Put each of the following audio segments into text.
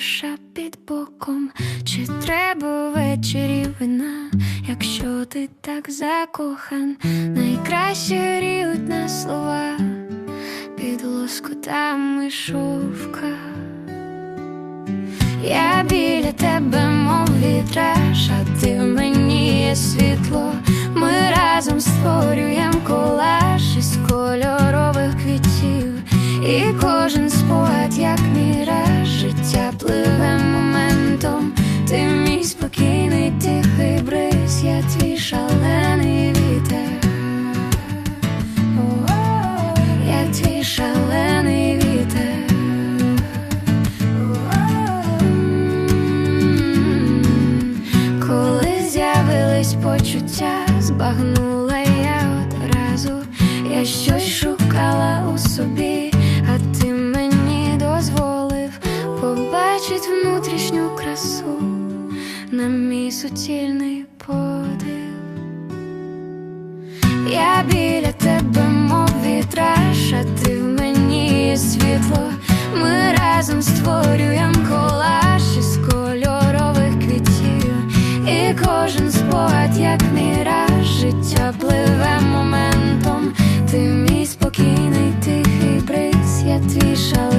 душа під боком, чи треба ввечері вина, якщо ти так закохан, найкраще ріють на слова під лоскутами шовка. Я біля тебе, мов вітраж, а ти в мені є світло. Ми разом створюємо колаж із кольорових квітів, і кожен спогад, як міраж, життя пливе моментом. Ти мій спокійний тихий бриз, я твій шалений вітер. Я твій шалений вітер. Коли з'явились почуття, збагнула я одразу, я щось шукала у собі, суцільний подив. Я біля тебе, мов вітраж, а ти в мені світло. Ми разом створюємо колаж із кольорових квітів, і кожен спогад, як міраж, життя пливе моментом. Ти мій спокійний тихий бриз, я твій шалений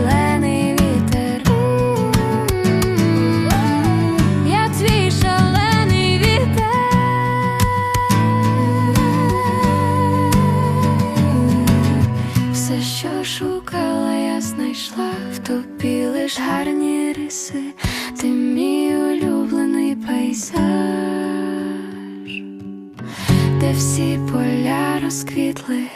що шукала, я знайшла в тобі лиш гарні риси, ти мій улюблений пейзаж, де всі поля розквітли.